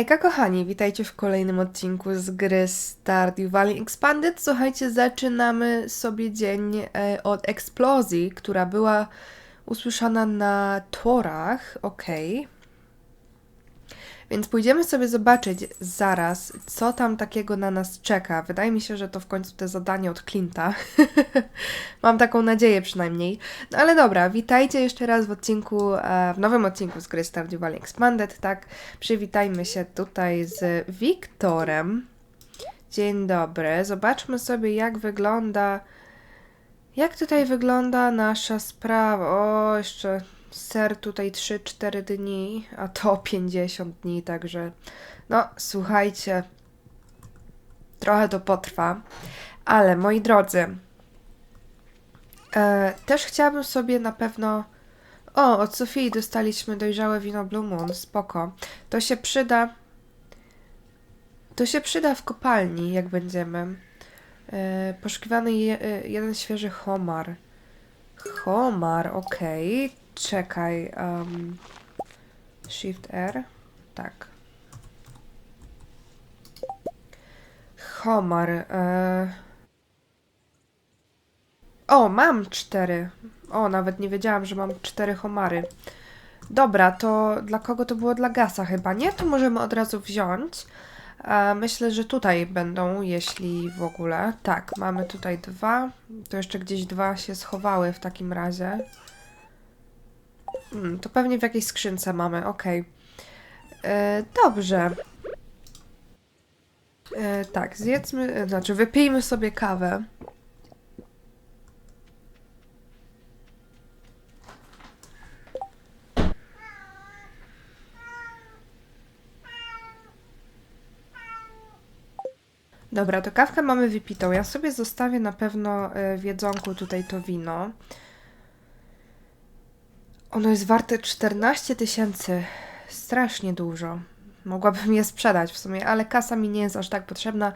Hejka kochani, witajcie w kolejnym odcinku z gry Stardew Valley Expanded. Słuchajcie, zaczynamy sobie dzień e, od eksplozji, która była usłyszana na torach, okej. Więc pójdziemy sobie zobaczyć zaraz, co tam takiego na nas czeka. Wydaje mi się, że to w końcu te zadanie od Clint'a. Mam taką nadzieję przynajmniej. No ale dobra, witajcie jeszcze raz w odcinku, e, w nowym odcinku z gry Stardew Valley Expanded, tak? Przywitajmy się tutaj z Wiktorem. Dzień dobry. Zobaczmy sobie, jak wygląda. Jak tutaj wygląda nasza sprawa? O, jeszcze ser tutaj 3-4 dni, a to 50 dni, także no słuchajcie, trochę to potrwa, ale moi drodzy, e, też chciałabym sobie na pewno. O, od Sofii dostaliśmy dojrzałe wino Blue Moon, spoko. To się przyda. To się przyda w kopalni, jak będziemy. E, poszukiwany je, e, jeden świeży homar. Homar, okej. Czekaj. Um, shift R. Tak. Homar. E... O, mam cztery. O, nawet nie wiedziałam, że mam cztery homary. Dobra, to dla kogo to było? Dla Gasa chyba, nie? To możemy od razu wziąć. E, myślę, że tutaj będą, jeśli w ogóle. Tak, mamy tutaj dwa. To jeszcze gdzieś dwa się schowały w takim razie. Hmm, to pewnie w jakiejś skrzynce mamy, okej. E, Dobrze. E, tak, zjedzmy, e, znaczy wypijmy sobie kawę. Dobra, to kawkę mamy wypitą. Ja sobie zostawię na pewno e, w jedzonku tutaj to wino. Ono jest warte 14 tysięcy. Strasznie dużo. Mogłabym je sprzedać w sumie, ale kasa mi nie jest aż tak potrzebna.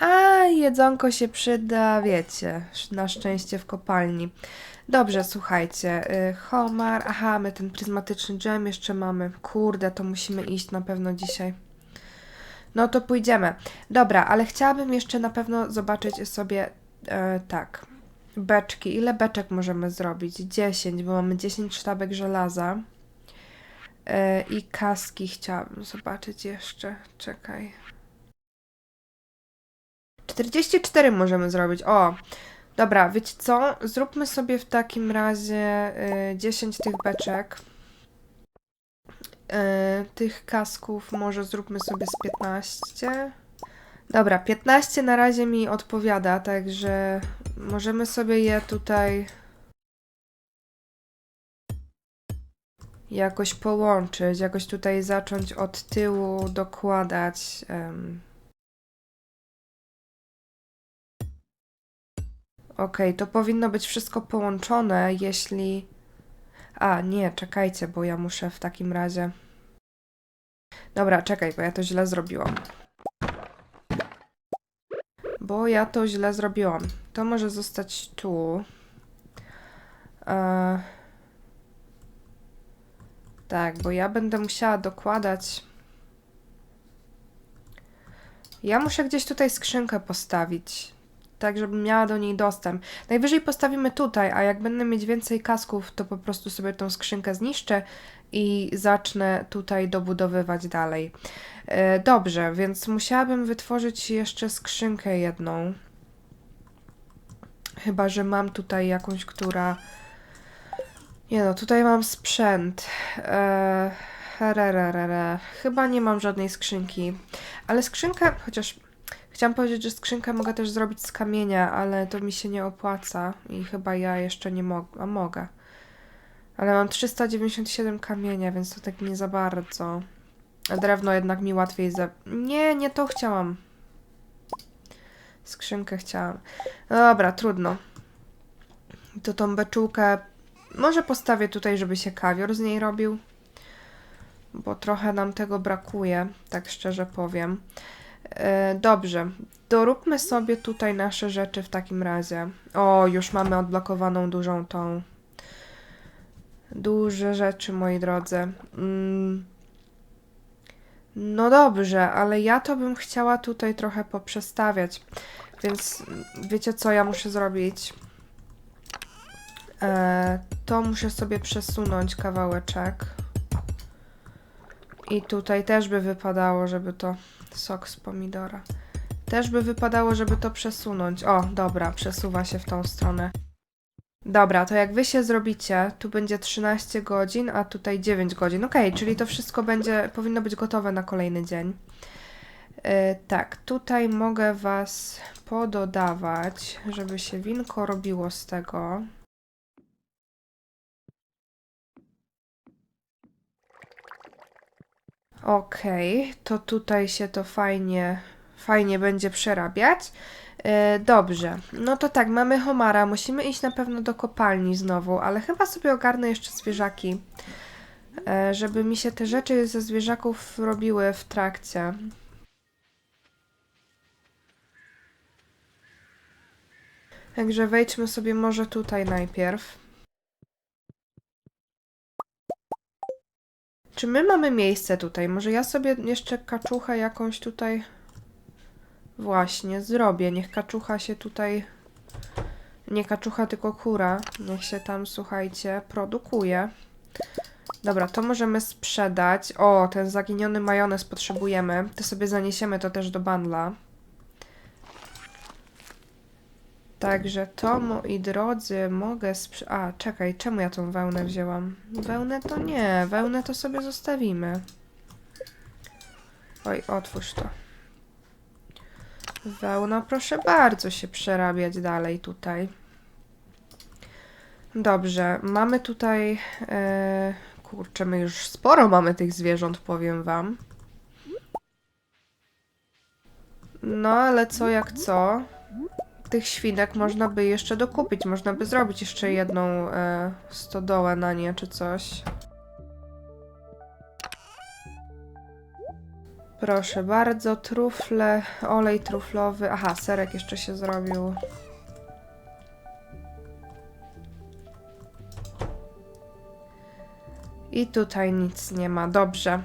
A jedzonko się przyda, wiecie, na szczęście w kopalni. Dobrze, słuchajcie. y, Homar. Aha, my ten pryzmatyczny dżem jeszcze mamy. Kurde, to musimy iść na pewno dzisiaj. No to pójdziemy. Dobra, ale chciałabym jeszcze na pewno zobaczyć sobie e, tak. Beczki. Ile beczek możemy zrobić? 10, bo mamy 10 sztabek żelaza. E, I kaski chciałabym zobaczyć jeszcze. Czekaj. 44 możemy zrobić. O! Dobra, wiecie co? Zróbmy sobie w takim razie y, 10 tych beczek. Y, tych kasków może zróbmy sobie z 15. Dobra, 15 na razie mi odpowiada, także możemy sobie je tutaj jakoś połączyć, jakoś tutaj zacząć od tyłu dokładać. em. Okej, to powinno być wszystko połączone, jeśli. A, nie, czekajcie, bo ja muszę w takim razie. Dobra, czekaj, bo ja to źle zrobiłam. Bo ja to źle zrobiłam. To może zostać tu. E... Tak, bo ja będę musiała dokładać. Ja muszę gdzieś tutaj skrzynkę postawić. Tak, żebym miała do niej dostęp. Najwyżej postawimy tutaj, a jak będę mieć więcej kasków, to po prostu sobie tą skrzynkę zniszczę i zacznę tutaj dobudowywać dalej. E, Dobrze, więc musiałabym wytworzyć jeszcze skrzynkę jedną. Chyba, że mam tutaj jakąś, która. Nie no, tutaj mam sprzęt. Eee. Chyba nie mam żadnej skrzynki. Ale skrzynkę, chociaż chciałam powiedzieć, że skrzynkę mogę też zrobić z kamienia, ale to mi się nie opłaca i chyba ja jeszcze nie mogę. A mogę. Ale mam 397 kamienia, więc to tak nie za bardzo. A drewno jednak mi łatwiej za... Nie, nie to chciałam. Skrzynkę chciałam. No dobra, trudno. To tą beczułkę może postawię tutaj, żeby się kawior z niej robił. Bo trochę nam tego brakuje, tak szczerze powiem. E, dobrze, doróbmy sobie tutaj nasze rzeczy w takim razie. O, już mamy odblokowaną dużą tą. Duże rzeczy, moi drodzy. Mm. No dobrze, ale ja to bym chciała tutaj trochę poprzestawiać. Więc wiecie co ja muszę zrobić? E, to muszę sobie przesunąć kawałeczek. I tutaj też by wypadało, żeby to sok z pomidora. Też by wypadało, żeby to przesunąć. O, dobra, przesuwa się w tą stronę. Dobra, to jak wy się zrobicie, tu będzie 13 godzin, a tutaj 9 godzin. Okej, czyli to wszystko będzie, powinno być gotowe na kolejny dzień. Yy, tak, tutaj mogę was pododawać, żeby się winko robiło z tego. Okej, to tutaj się to fajnie, fajnie będzie przerabiać. E, dobrze, no to tak, mamy homara, musimy iść na pewno do kopalni znowu, ale chyba sobie ogarnę jeszcze zwierzaki, e, żeby mi się te rzeczy ze zwierzaków robiły w trakcie. Także wejdźmy sobie może tutaj najpierw. Czy my mamy miejsce tutaj? Może ja sobie jeszcze kaczuchę jakąś tutaj Właśnie, zrobię. Niech kaczucha się tutaj. Nie kaczucha, tylko kura. Niech się tam, słuchajcie, produkuje. Dobra, to możemy sprzedać. O, ten zaginiony majonez potrzebujemy. To sobie zaniesiemy to też do bandla. Także to, moi drodzy, mogę sprzedać. A, czekaj, czemu ja tą wełnę wzięłam? Wełnę to nie, wełnę to sobie zostawimy. Oj, otwórz to. Wełna, proszę bardzo się przerabiać dalej tutaj. Dobrze, mamy tutaj. E, kurczę, my już sporo mamy tych zwierząt, powiem wam. No, ale co jak co? Tych świnek można by jeszcze dokupić. Można by zrobić jeszcze jedną e, stodołę na nie czy coś. Proszę bardzo, trufle, olej truflowy. Aha, serek jeszcze się zrobił. I tutaj nic nie ma. Dobrze.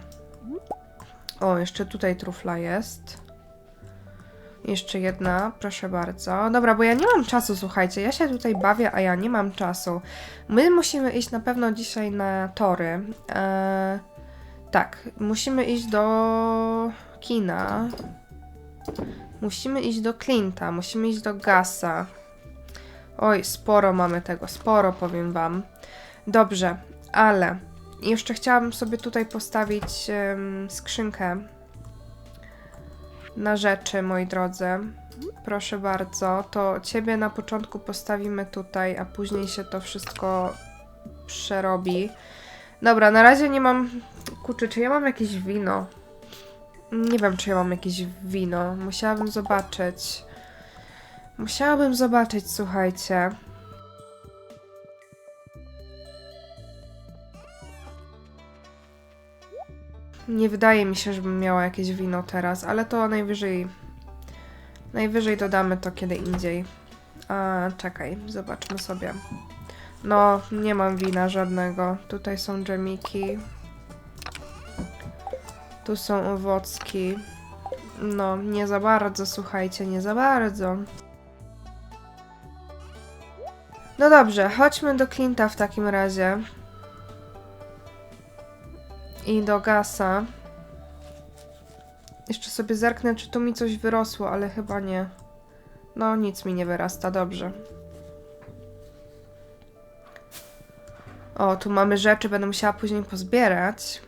O, jeszcze tutaj trufla jest. Jeszcze jedna, proszę bardzo. Dobra, bo ja nie mam czasu, słuchajcie. Ja się tutaj bawię, a ja nie mam czasu. My musimy iść na pewno dzisiaj na tory. Eee, tak, musimy iść do kina. Musimy iść do Clint'a, musimy iść do Gasa. Oj, sporo mamy tego, sporo powiem wam. Dobrze, ale jeszcze chciałabym sobie tutaj postawić um, skrzynkę na rzeczy, moi drodzy. Proszę bardzo, to ciebie na początku postawimy tutaj, a później się to wszystko przerobi. Dobra, na razie nie mam Kurczę, czy ja mam jakieś wino? Nie wiem, czy ja mam jakieś wino. Musiałabym zobaczyć. Musiałabym zobaczyć, słuchajcie. Nie wydaje mi się, żebym miała jakieś wino teraz, ale to najwyżej. Najwyżej dodamy to kiedy indziej. A, czekaj, zobaczmy sobie. No, nie mam wina żadnego. Tutaj są dżemiki. Tu są owocki. No, nie za bardzo, słuchajcie, nie za bardzo. No dobrze, chodźmy do Clint'a w takim razie. I do Gasa. Jeszcze sobie zerknę, czy tu mi coś wyrosło, ale chyba nie. No, nic mi nie wyrasta, dobrze. O, tu mamy rzeczy, będę musiała później pozbierać.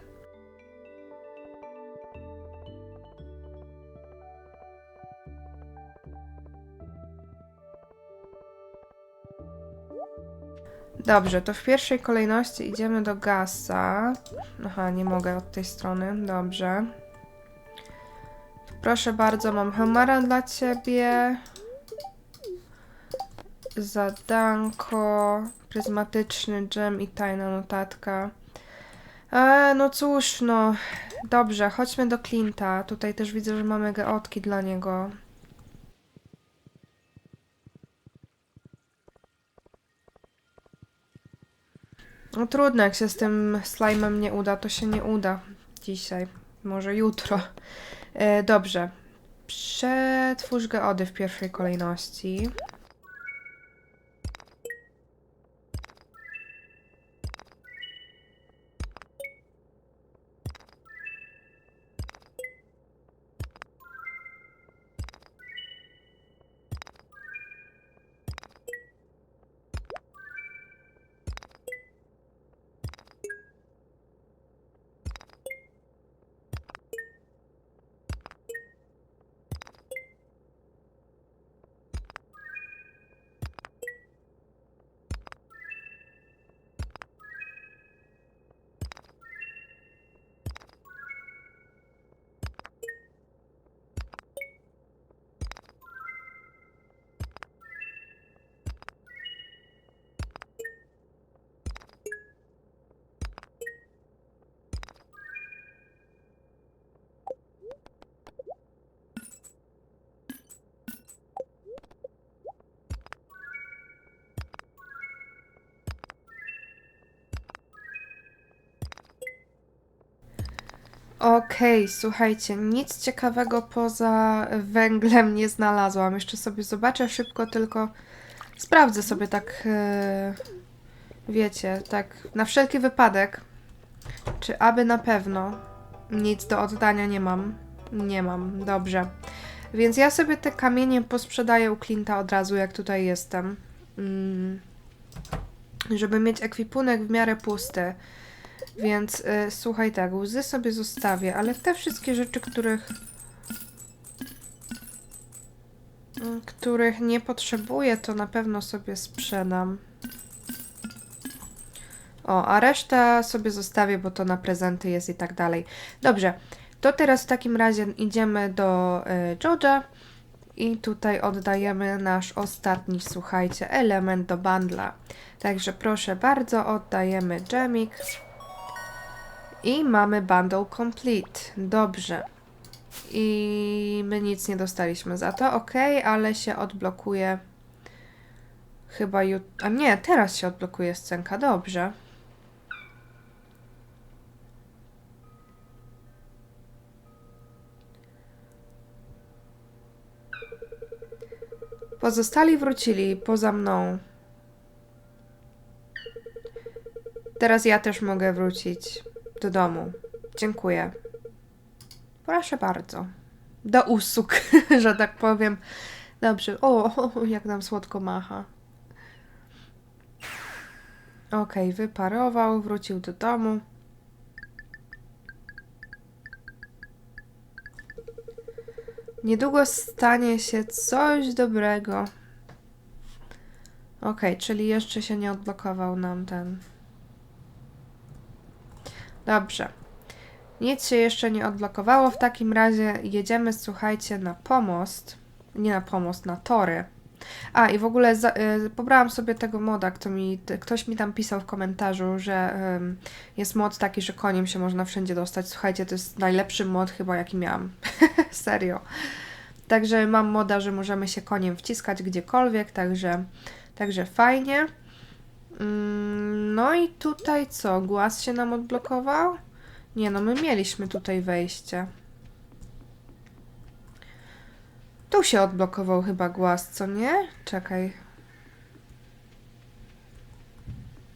Dobrze, to w pierwszej kolejności idziemy do Gasa. Aha, nie mogę od tej strony. Dobrze. Proszę bardzo, mam Homera dla ciebie. Zadanko, pryzmatyczny dżem i tajna notatka. E, no cóż, no. Dobrze, chodźmy do Clint'a. Tutaj też widzę, że mamy geotki dla niego. No trudno, jak się z tym slime'em nie uda, to się nie uda dzisiaj. Może jutro. E, dobrze. Przetwórz geody w pierwszej kolejności. Okej, słuchajcie, nic ciekawego poza węglem nie znalazłam. Jeszcze sobie zobaczę szybko, tylko sprawdzę sobie tak, e, wiecie, tak na wszelki wypadek, czy aby na pewno nic do oddania nie mam. Nie mam, dobrze. Więc ja sobie te kamienie posprzedaję u Clint'a od razu, jak tutaj jestem. Mm, żeby mieć ekwipunek w miarę pusty. Więc y, słuchaj tak, łzy sobie zostawię, ale te wszystkie rzeczy, których y, których nie potrzebuję, to na pewno sobie sprzedam. O, a resztę sobie zostawię, bo to na prezenty jest i tak dalej. Dobrze, to teraz w takim razie idziemy do y, Georgia i tutaj oddajemy nasz ostatni, słuchajcie, element do bundla. Także proszę bardzo, oddajemy dżemik. I mamy bundle complete. Dobrze. I my nic nie dostaliśmy za to. Ok, ale się odblokuje. Chyba jut... A nie, teraz się odblokuje scenka. Dobrze. Pozostali wrócili poza mną. Teraz ja też mogę wrócić do domu. Dziękuję. Proszę bardzo. Do usług, że tak powiem. Dobrze. O, jak nam słodko macha. Okej, wyparował, wrócił do domu. Niedługo stanie się coś dobrego. Okej, czyli jeszcze się nie odblokował nam ten. Dobrze. Nic się jeszcze nie odblokowało. W takim razie jedziemy, słuchajcie, na pomost. Nie na pomost, na tory. A i w ogóle za, y, pobrałam sobie tego moda, kto mi, t, ktoś mi tam pisał w komentarzu, że ym, jest mod taki, że koniem się można wszędzie dostać. Słuchajcie, to jest najlepszy mod chyba jaki miałam. Serio. Także mam moda, że możemy się koniem wciskać gdziekolwiek, także, także fajnie. Mm, No i tutaj co? Głaz się nam odblokował? Nie no, my mieliśmy tutaj wejście. Tu się odblokował chyba głaz, co nie? Czekaj.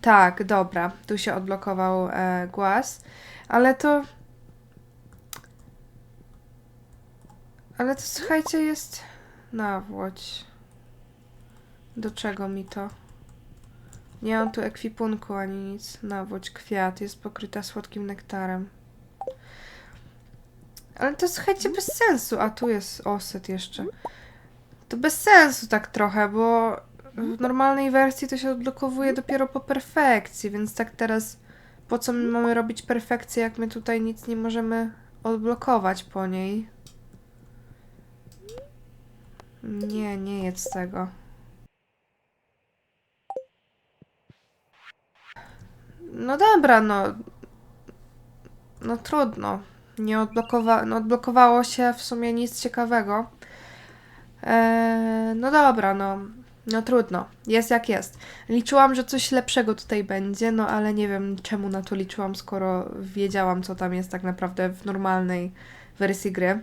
Tak, dobra. Tu się odblokował e, głaz. Ale to... Ale to słuchajcie, jest... Nawłoć. Do czego mi to? Nie mam tu ekwipunku ani nic. Nawódź kwiat jest pokryta słodkim nektarem. Ale to słuchajcie bez sensu. A tu jest oset jeszcze. To bez sensu tak trochę, bo w normalnej wersji to się odblokowuje dopiero po perfekcji, więc tak teraz po co my mamy robić perfekcję, jak my tutaj nic nie możemy odblokować po niej? Nie, nie jedz tego. No dobra, no. No trudno. Nie odblokowa no, odblokowało się w sumie nic ciekawego. Eee, no dobra, no. No trudno, jest jak jest. Liczyłam, że coś lepszego tutaj będzie, no ale nie wiem czemu na to liczyłam, skoro wiedziałam, co tam jest tak naprawdę w normalnej wersji gry.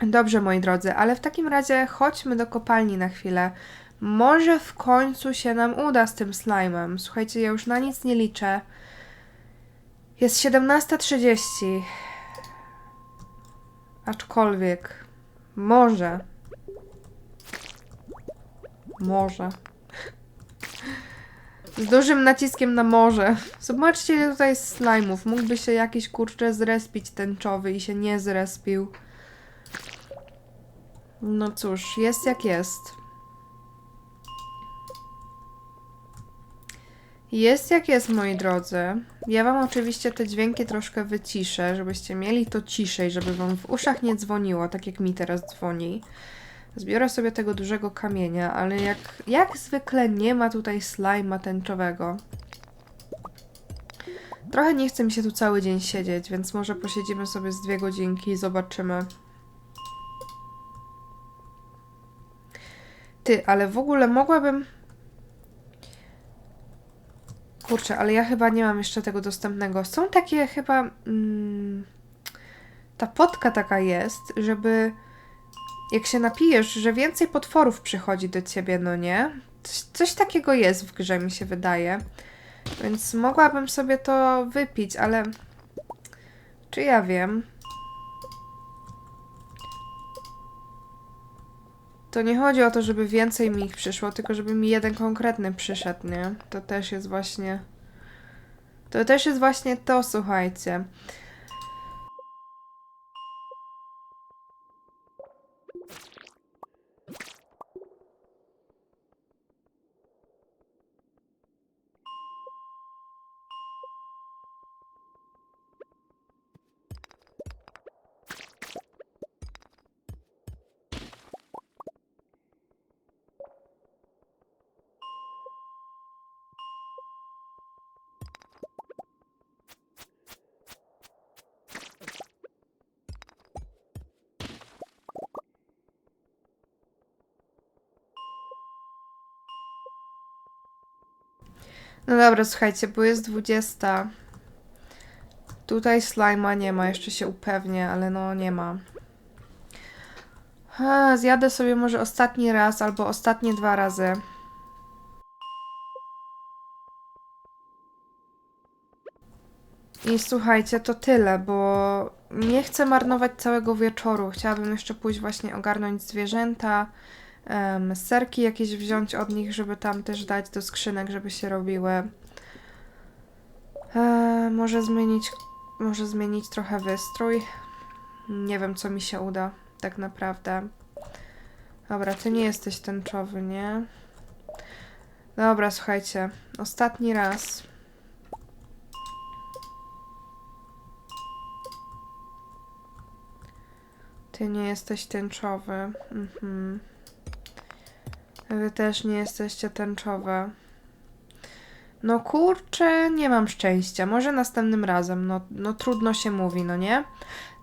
Dobrze, moi drodzy, ale w takim razie chodźmy do kopalni na chwilę. Może w końcu się nam uda z tym slime'em. Słuchajcie, ja już na nic nie liczę. Jest 17.30. Aczkolwiek, może. Może. Z dużym naciskiem na morze. Zobaczcie, ile tutaj jest slime'ów. Mógłby się jakiś kurczę zrespić tęczowy i się nie zrespił. No cóż, jest jak jest. Jest jak jest, moi drodzy. Ja wam oczywiście te dźwięki troszkę wyciszę, żebyście mieli to ciszej, żeby wam w uszach nie dzwoniło, tak jak mi teraz dzwoni. Zbiorę sobie tego dużego kamienia, ale jak, jak zwykle nie ma tutaj slajma tęczowego. Trochę nie chce mi się tu cały dzień siedzieć, więc może posiedzimy sobie z dwie godzinki i zobaczymy. Ty, ale w ogóle mogłabym... Kurczę, ale ja chyba nie mam jeszcze tego dostępnego. Są takie chyba... Mm, ta potka taka jest, żeby jak się napijesz, że więcej potworów przychodzi do ciebie, no nie? Coś, coś takiego jest w grze, mi się wydaje. Więc mogłabym sobie to wypić, ale... Czy ja wiem? To nie chodzi o to, żeby więcej mi ich przyszło, tylko żeby mi jeden konkretny przyszedł, nie? To też jest właśnie... To też jest właśnie to, słuchajcie. No dobra, słuchajcie, bo jest 20. Tutaj slajma nie ma, jeszcze się upewnię, ale no nie ma. Ha, zjadę sobie może ostatni raz albo ostatnie dwa razy. I słuchajcie, to tyle, bo nie chcę marnować całego wieczoru. Chciałabym jeszcze pójść właśnie ogarnąć zwierzęta, em, serki jakieś wziąć od nich, żeby tam też dać do skrzynek, żeby się robiły. E, może zmienić, może zmienić trochę wystrój. Nie wiem, co mi się uda, tak naprawdę. Dobra, ty nie jesteś tęczowy, nie? Dobra, słuchajcie, ostatni raz. Ty nie jesteś tęczowy. Mhm. Wy też nie jesteście tęczowe. No kurczę, nie mam szczęścia. Może następnym razem. No, no trudno się mówi, no nie?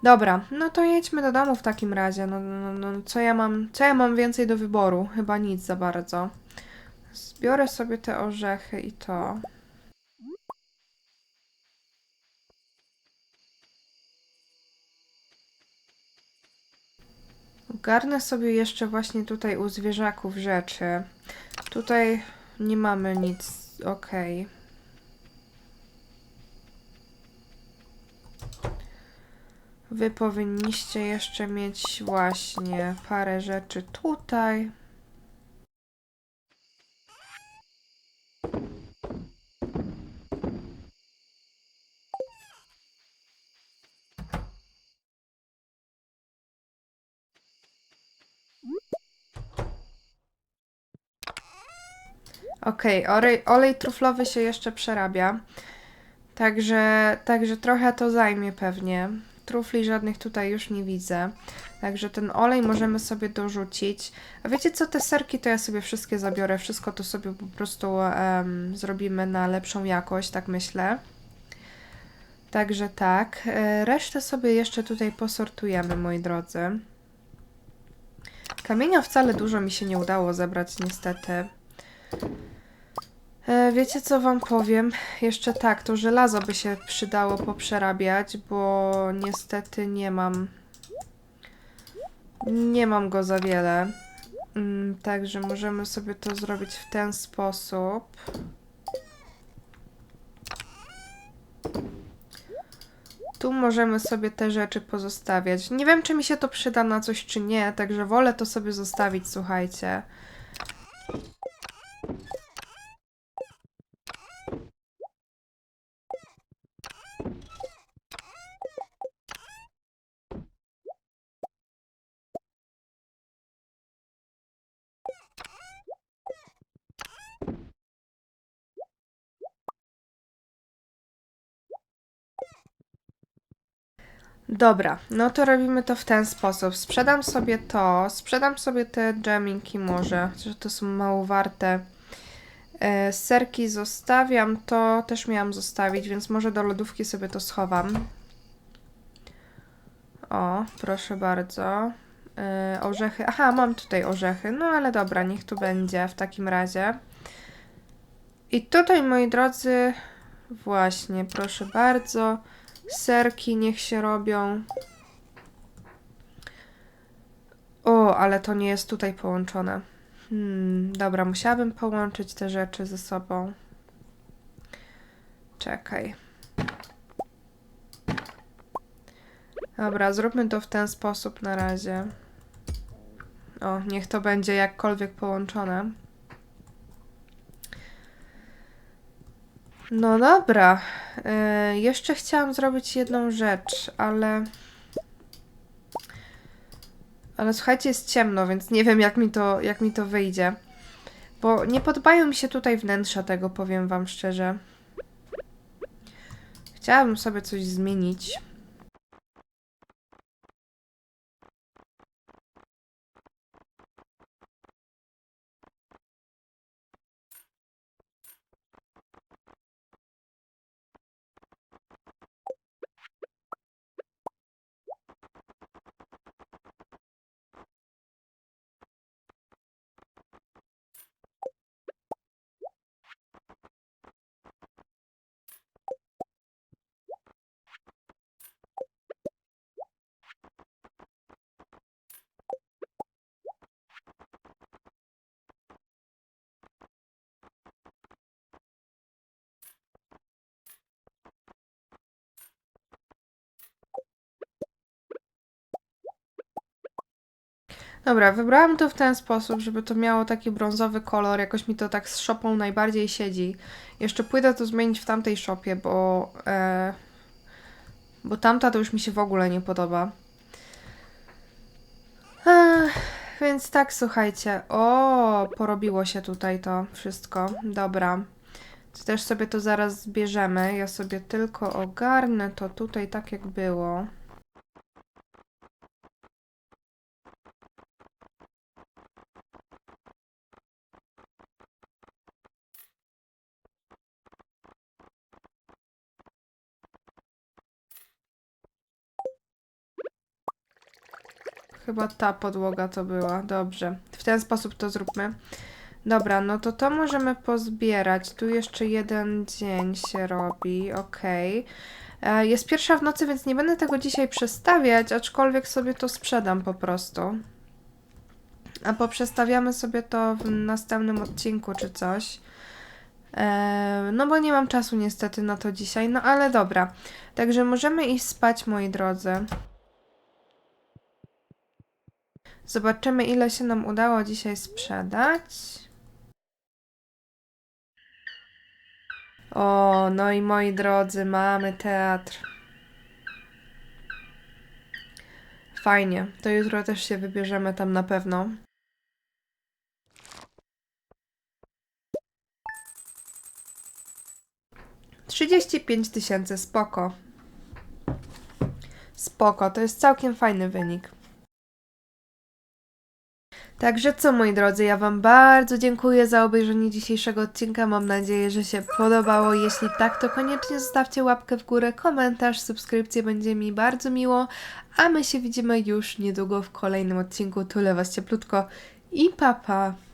Dobra, no to jedźmy do domu w takim razie. No, no, no co ja mam, co ja mam więcej do wyboru? Chyba nic za bardzo. Zbiorę sobie te orzechy i to. Garnę sobie jeszcze właśnie tutaj u zwierzaków rzeczy. Tutaj nie mamy nic. Okej. Wy powinniście jeszcze mieć właśnie parę rzeczy tutaj. Okej, olej, olej truflowy się jeszcze przerabia. Także, także trochę to zajmie pewnie. Trufli żadnych tutaj już nie widzę. Także ten olej możemy sobie dorzucić. A wiecie co, te serki to ja sobie wszystkie zabiorę. Wszystko to sobie po prostu em, zrobimy na lepszą jakość, tak myślę. Także tak. E, Resztę sobie jeszcze tutaj posortujemy, moi drodzy. Kamienia wcale dużo mi się nie udało zebrać, niestety. E, wiecie, co wam powiem? Jeszcze tak, to żelazo by się przydało poprzerabiać, bo niestety nie mam. Nie mam go za wiele. Mm, także możemy sobie to zrobić w ten sposób. Tu możemy sobie te rzeczy pozostawiać. Nie wiem, czy mi się to przyda na coś, czy nie, także wolę to sobie zostawić, słuchajcie. Dobra, no to robimy to w ten sposób. Sprzedam sobie to, sprzedam sobie te dżeminki może, że to są mało warte. E, serki zostawiam, to też miałam zostawić, więc może do lodówki sobie to schowam. O, proszę bardzo. E, orzechy, aha, mam tutaj orzechy, no ale dobra, niech tu będzie w takim razie. I tutaj, moi drodzy, właśnie, proszę bardzo. Serki niech się robią. O, ale to nie jest tutaj połączone. Hmm, dobra, musiałabym połączyć te rzeczy ze sobą. Czekaj. Dobra, zróbmy to w ten sposób na razie. O, niech to będzie jakkolwiek połączone. No dobra. E, jeszcze chciałam zrobić jedną rzecz, ale. Ale słuchajcie, jest ciemno, więc nie wiem, jak mi to, jak mi to wyjdzie. Bo nie podobają mi się tutaj wnętrza tego, powiem Wam szczerze. Chciałabym sobie coś zmienić. Dobra, wybrałam to w ten sposób, żeby to miało taki brązowy kolor. Jakoś mi to tak z szopą najbardziej siedzi. Jeszcze pójdę to zmienić w tamtej szopie, bo. E, bo tamta to już mi się w ogóle nie podoba. Ech, więc tak, słuchajcie. O, porobiło się tutaj to wszystko. Dobra. To też sobie to zaraz zbierzemy. Ja sobie tylko ogarnę to tutaj tak, jak było. Chyba ta podłoga to była. Dobrze. W ten sposób to zróbmy. Dobra, no to to możemy pozbierać. Tu jeszcze jeden dzień się robi. Okej. E, Jest pierwsza w nocy, więc nie będę tego dzisiaj przestawiać, aczkolwiek sobie to sprzedam po prostu. A poprzestawiamy sobie to w następnym odcinku czy coś. E, No bo nie mam czasu niestety na to dzisiaj, no ale dobra. Także możemy iść spać, moi drodzy. Zobaczymy, ile się nam udało dzisiaj sprzedać. O, no i moi drodzy, mamy teatr. Fajnie, to jutro też się wybierzemy tam na pewno. Trzydzieści pięć tysięcy, spoko. Spoko, to jest całkiem fajny wynik. Także co moi drodzy, ja Wam bardzo dziękuję za obejrzenie dzisiejszego odcinka. Mam nadzieję, że się podobało. Jeśli tak, to koniecznie zostawcie łapkę w górę, komentarz, subskrypcję, będzie mi bardzo miło. A my się widzimy już niedługo w kolejnym odcinku. Tyle Was cieplutko i papa. Pa.